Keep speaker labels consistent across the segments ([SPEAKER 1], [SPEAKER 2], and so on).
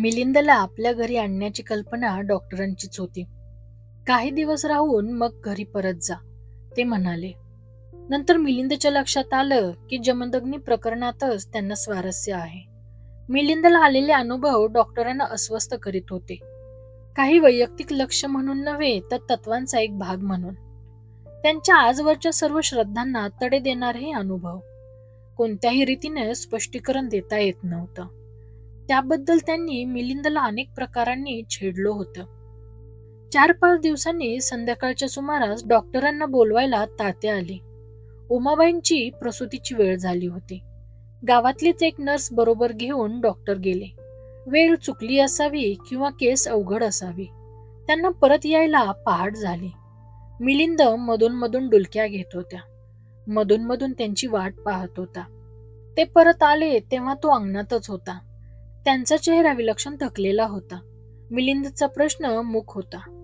[SPEAKER 1] मिलिंदला आपल्या घरी आणण्याची कल्पना डॉक्टरांचीच होती. काही दिवस राहून मग घरी परत जा ते म्हणाले. नंतर मिलिंदच्या लक्षात आलं की जमदग्नी प्रकरणातच त्यांना स्वारस्य आहे. मिलिंदला आलेले अनुभव डॉक्टरांना अस्वस्थ करीत होते. काही वैयक्तिक लक्ष म्हणून नव्हे तर तत्वांचा एक भाग म्हणून. त्यांच्या आजवरच्या सर्व श्रद्धांना तडे देणारे हे अनुभव. कोणत्याही रीतीने स्पष्टीकरण देता येत नव्हतं. त्याबद्दल त्यांनी मिलिंदला अनेक प्रकारांनी छेडलं होतं. चार पाच दिवसांनी संध्याकाळच्या सुमारास डॉक्टरांना बोलवायला तात्या आले. उमाबाईंची प्रसूतीची वेळ झाली होती. गावातलीच एक नर्स बरोबर घेऊन डॉक्टर गेले. वेळ चुकली असावी किंवा केस अवघड असावी त्यांना परत यायला पहाट झाली. मिलिंद मधून मधून डुलक्या घेत होत्या. मधून मधून त्यांची वाट पाहत होता. ते परत आले तेव्हा तो अंगणातच होता. त्यांचा चेहरा विलक्षण थकलेला होता. मिलिंदचा प्रश्न मुख होता.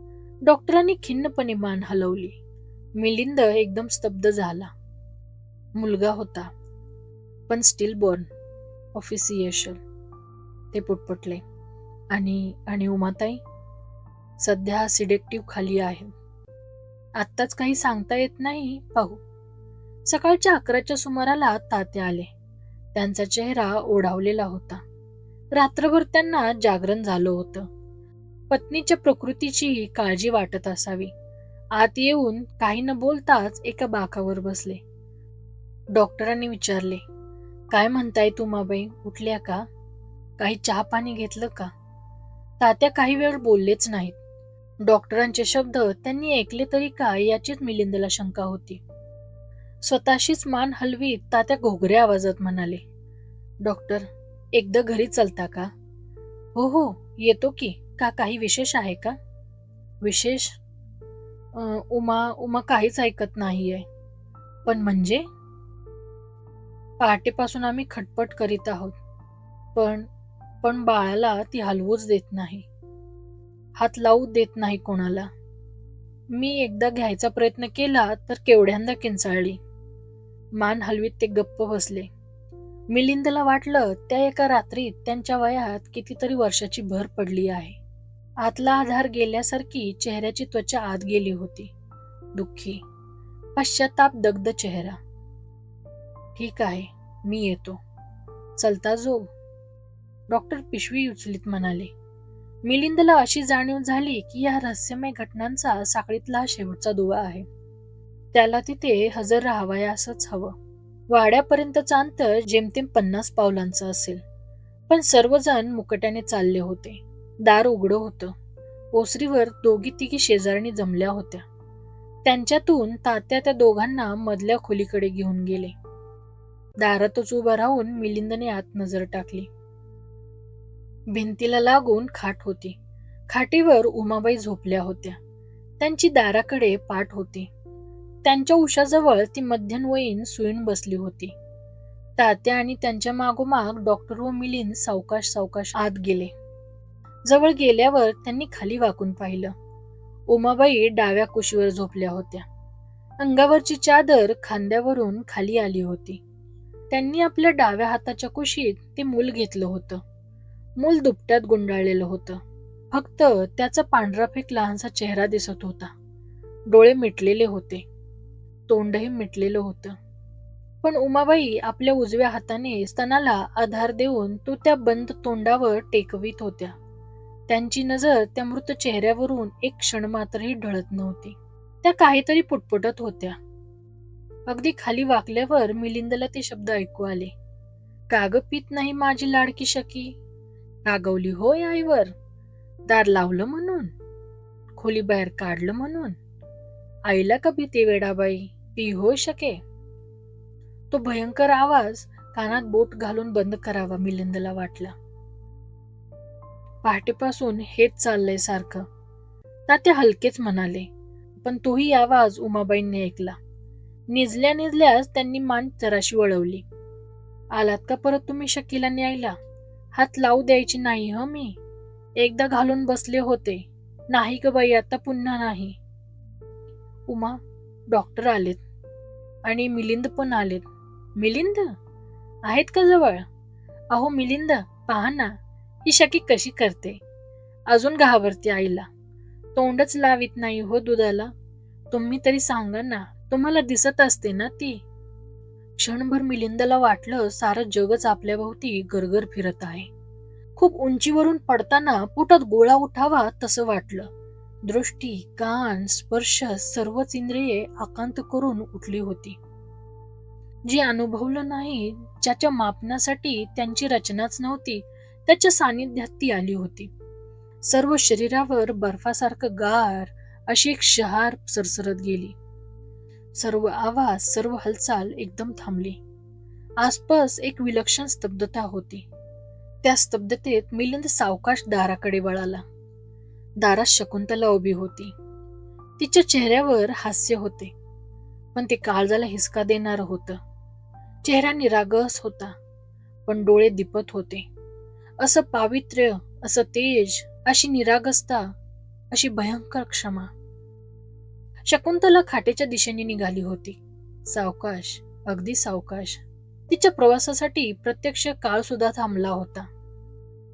[SPEAKER 1] डॉक्टरांनी खिन्नपणे मान हलवली. मिलिंद एकदम स्तब्ध झाला. मुलगा होता. पण स्टील बॉर्न ऑफिसिएशल ते पुटपुटले. आणि आणि उमाताई? सध्या सिडेक्टिव्ह खाली आहे. आत्ताच काही सांगता येत नाही? पाहू. सकाळच्या अकराच्या सुमाराला तात्या आले. त्यांचा चेहरा ओढावलेला होता. रात्रभर त्यांना जागरण झालं होतं. पत्नीच्या प्रकृतीचीही काळजी वाटत असावी. आत येऊन काही न बोलताच एका बाकावर बसले. डॉक्टरांनी विचारले काय म्हणताय तुमाबाई उठल्या का? काही चहा पाणी घेतलं का? तात्या काही वेळ बोललेच नाहीत. डॉक्टरांचे शब्द त्यांनी ऐकले तरी काय याचीच मिलिंदला शंका होती. स्वतःशीच मान हलवीत तात्या घोगऱ्या आवाजात म्हणाले डॉक्टर एकदा घरी चलता का? हो हो येतो की. का काही विशेष आहे का? विशेष? उमा उमा काहीच ऐकत नाहीये. पण म्हणजे? पहाटेपासून आम्ही खटपट करीत आहोत. पण पण बाळाला ती हलवूच देत नाही. हात लावू देत नाही कोणाला. मी एकदा घ्यायचा प्रयत्न केला तर केवढ्यांदा किंचाळली. मान हलवीत ते गप्प बसले. मिलिंदला वाटलं त्या एका रात्रीत त्यांच्या वयात कितीतरी वर्षाची भर पडली आहे. आतला आधार गेल्यासारखी चेहऱ्याची त्वचा आत गेली होती. दुःखी. पश्चाताप दग्ध चेहरा. ठीक आहे मी येतो. चलता जो डॉक्टर पिशवी उचलीत म्हणाले. मिलिंदला अशी जाणीव झाली की या रहस्यमय घटनांचा साखळीतला हा शेवटचा दुवा आहे. त्याला तिथे हजर राहावयासच असंच हवं. वाड्यापर्यंतचं अंतर जेमतेम पन्नास पावलांचं असेल. पण सर्वजण मुकट्याने चालले होते. दार उघडं होतं. ओसरीवर दोघी तिघी शेजारणी जमल्या होत्या. त्यांच्यातून तात्या त्या दोघांना मधल्या खोलीकडे घेऊन गेले. दारातच उभं राहून मिलिंदने आत नजर टाकली. भिंतीला लागून खाट होती. खाटीवर उमाबाई झोपल्या होत्या. त्यांची दाराकडे पाठ होती. त्यांच्या उशाजवळ ती मध्यमवयीन सुईण बसली होती. तात्या आणि त्यांच्या मागोमाग डॉक्टर व मिलिंद सावकाश सावकाश आत गेले. जवळ गेल्यावर त्यांनी खाली वाकून पाहिलं. उमाबाई डाव्या कुशीवर झोपल्या होत्या. अंगावरची चादर खांद्यावरून खाली आली होती. त्यांनी आपल्या डाव्या हाताच्या कुशीत ते मूल घेतलं होतं. मूल दुपट्यात गुंडाळलेलं होतं. फक्त त्याचा पांढरा फेक लहानसा चेहरा दिसत होता. डोळे मिटलेले होते. तोंडही मिटलेलं होतं. पण उमाबाई आपल्या उजव्या हाताने स्तनाला आधार देऊन तो त्या बंद तोंडावर टेकवीत होत्या. त्यांची नजर त्या मृत चेहऱ्यावरून एक क्षण मात्रही ढळत नव्हती. त्या काहीतरी पुटपुटत होत्या. अगदी खाली वाकल्यावर मिलिंदला ते शब्द ऐकू आले. काग पित नाही माझी लाडकी शकी. रागवली होय आईवर. दार लावलं म्हणून. खोली बाहेर काढलं म्हणून. आईला का ते वेडाबाई? ती होऊ शके. तो भयंकर आवाज कानात बोट घालून बंद करावा मिलिंदला वाटला. पहाटेपासून हेच चाललंय सारखं. तात्या हलकेच म्हणाले पण तोही आवाज उमाबाईंनी ऐकला. निजल्या निजल्यास त्यांनी मान जराशी वळवली. आलात का परत तुम्ही शकीला न्यायला? हात लावू द्यायची नाही ह मी? एकदा घालून बसले होते. नाही ग बाई आता पुन्हा नाही. उमा डॉक्टर आलेत. आणि मिलिंद पण आलेत. मिलिंद? आहेत का जवळ? अहो मिलिंद पहा ना. ही शकी कशी करते? अजून घाबरते आईला. तोंडच लावित नाही हो दुधाला. तुम्ही तरी सांगा ना तुम्हाला दिसत असते ना ती? क्षणभर मिलिंदला वाटलं सारं जगच आपल्या भोवती गरगर फिरत आहे. खूप उंचीवरून पडताना पोटात गोळा उठावा तसं वाटलं. दृष्टी कान स्पर्श सर्वच इंद्रिये आकांत करून उठली होती. जी अनुभवलं नाही ज्याच्या मापनासाठी त्यांची रचनाच नव्हती त्याच्या सानिध्यात ती आली होती. सर्व शरीरावर बर्फासारखं गार अशी एक शहार सरसरत गेली. सर्व आवाज सर्व हालचाल एकदम थांबली. आसपास एक विलक्षण स्तब्धता होती. त्या स्तब्धतेत मिलिंद सावकाश दाराकडे वळाला. दारात शकुंतला उभी होती. तिच्या चेहऱ्यावर हास्य होते. पण ते काळजाला हिसका देणार होतं. चेहरा निरागस होता पण डोळे दिपत होते. असं पावित्र्य असं तेज अशी निरागसता अशी भयंकर क्षमा. शकुंतला खाटेच्या दिशेने निघाली होती. सावकाश अगदी सावकाश. तिच्या प्रवासासाठी प्रत्यक्ष काळ सुद्धा थांबला होता.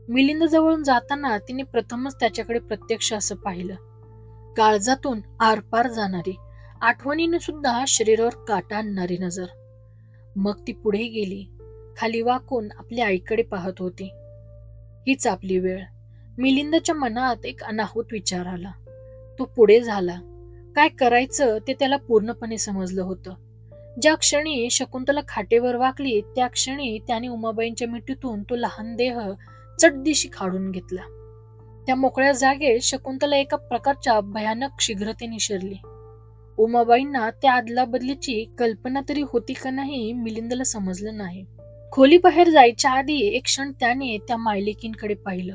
[SPEAKER 1] मिलिंद जवळून जाताना तिने प्रथमच त्याच्याकडे प्रत्यक्ष असं पाहिलं. काळजातून आरपार जाणारी आठवणीने सुद्धा शरीरावर काटा आणणारी नजर. मग ती पुढे गेली खाली वाकून आपल्या आईकडे पाहत होती. हीच आपली वेळ. मिलिंदच्या मनात एक अनाहूत विचार आला. तो पुढे झाला. काय करायचं ते त्याला पूर्णपणे समजलं होतं. ज्या क्षणी शकुंतला खाटेवर वाकली त्या क्षणी त्याने उमाबाईंच्या मिठीतून तो लहान देह चटदिशी काढून घेतला. त्या मोकळ्या जागेत शकुंतला एका प्रकारच्या भयानक शीघ्रतेने शिरली. उमाबाईंना त्या आदला बदलीची कल्पना तरी होती का नाही मिलिंदला समजलं नाही. खोली बाहेर जायच्या आधी एक क्षण त्याने त्या मायलेकींकडे पाहिलं.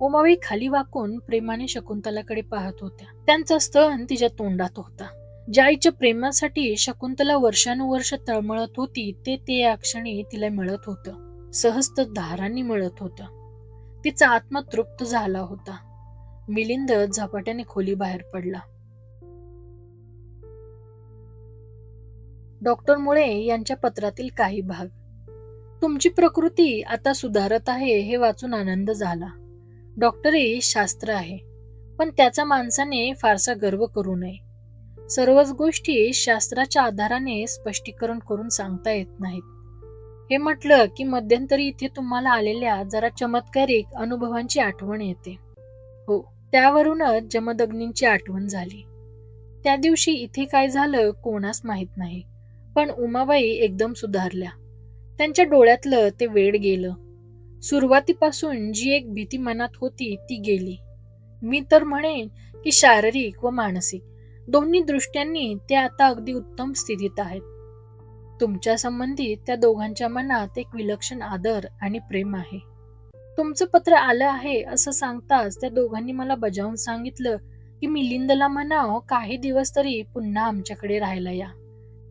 [SPEAKER 1] उमाबाई खाली वाकून प्रेमाने शकुंतलाकडे पाहत होत्या. त्यांचा स्तन तिच्या तोंडात होता. ज्या आईच्या प्रेमासाठी शकुंतला वर्षानुवर्ष तळमळत होती ते ते या क्षणी तिला मिळत होतं. सहस्त धारांनी मिळत होतं. तिचा आत्मा तृप्त झाला होता. मिलिंद झपाट्याने खोली बाहेर पडला. डॉक्टर मुळे यांच्या पत्रातील काही भाग. तुमची प्रकृती आता सुधारत आहे हे वाचून आनंद झाला. डॉक्टरी शास्त्र आहे पण त्याचा माणसाने फारसा गर्व करू नये. सर्वच गोष्टी शास्त्राच्या आधाराने स्पष्टीकरण करून सांगता येत नाहीत. हे म्हटलं की मध्यंतरी इथे तुम्हाला आलेल्या जरा चमत्कारिक अनुभवांची आठवण येते. हो त्यावरूनच जमदग्नींची आठवण झाली. त्या दिवशी इथे काय झालं कोणास माहीत नाही पण उमाबाई एकदम सुधारल्या. त्यांच्या डोळ्यातलं ते वेड गेलं. सुरुवातीपासून जी एक भीती मनात होती ती गेली. मी तर म्हणेन की शारीरिक व मानसिक दोन्ही दृष्ट्यांनी ते आता अगदी उत्तम स्थितीत आहेत. तुमच्या संबंधी त्या दोघांच्या मनात एक विलक्षण आदर आणि प्रेम आहे. तुमचं पत्र आलं आहे असं सांगताच त्या दोघांनी मला बजावून सांगितलं की मिलिंदला म्हणाव काही दिवस तरी पुन्हा आमच्याकडे राहायला या.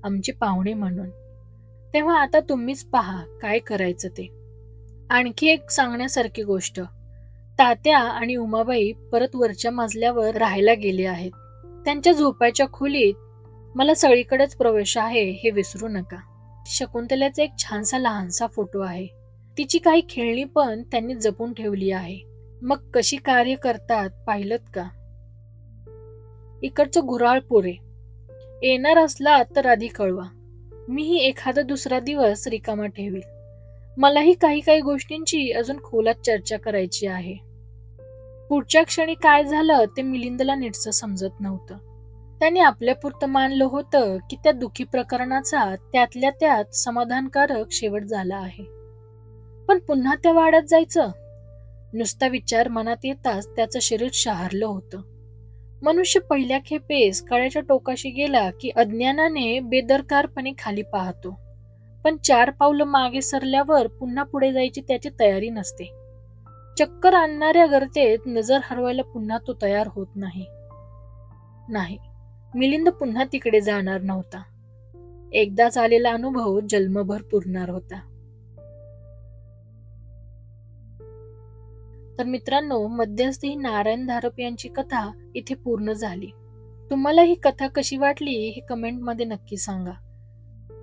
[SPEAKER 1] आमचे पाहुणे म्हणून. तेव्हा आता तुम्हीच पहा काय करायचं ते. आणखी एक सांगण्यासारखी गोष्ट. तात्या आणि उमाबाई परत वरच्या मजल्यावर राहायला गेले आहेत. त्यांच्या झोपायच्या खोलीत मला सगळीकडेच प्रवेश आहे हे विसरू नका. शकुंतल्याचा एक छानसा लहानसा फोटो आहे. तिची काही खेळणी पण त्यांनी जपून ठेवली आहे. मग कशी कार्य करतात पाहिलं का? इकडचं घुराळ पुरे येणार असला तर आधी कळवा. मीही एखादा दुसरा दिवस रिकामा ठेवील. मलाही काही काही गोष्टींची अजून खोलात चर्चा करायची आहे. पुढच्या क्षणी काय झालं ते मिलिंदला नीटसं समजत नव्हतं. त्याने आपल्यापुरतं मानलं होतं की त्या दुखी प्रकरणाचा त्यातल्या त्यात समाधानकारक शेवट झाला आहे. पण पुन्हा त्या वाढत जायचं? नुसता विचार मनात येताच त्याचं शरीर शहारलं होतं. मनुष्य पहिल्या खेपेस कळ्याच्या टोकाशी गेला की अज्ञानाने बेदरकारपणे खाली पाहतो. पण चार पावलं मागे सरल्यावर पुन्हा पुढे जायची त्याची तयारी नसते. चक्कर आणणाऱ्या गर्तेत नजर हरवायला पुन्हा तो तयार होत नाही. नाही. मिलिंद पुन्हा तिकडे जाणार नव्हता. एकदाच आलेला अनुभव जन्मभर पुरणार होता. तर मित्रांनो मध्यस्थी नारायण धारप यांची कथा इथे पूर्ण झाली. तुम्हाला ही कथा कशी वाटली हे कमेंटमध्ये नक्की सांगा.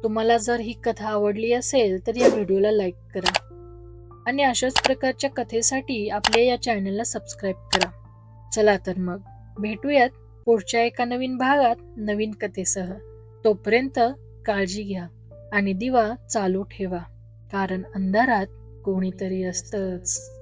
[SPEAKER 1] तुम्हाला जर ही कथा आवडली असेल तर या व्हिडिओला लाईक करा. आणि अशाच प्रकारच्या कथेसाठी आपल्या या चॅनलला सबस्क्राईब करा. चला तर मग भेटूयात. पुढच्या एका नवीन भागात नवीन कथेसह तोपर्यंत काळजी घ्या आणि दिवा चालू ठेवा कारण अंधारात कोणीतरी असतंच.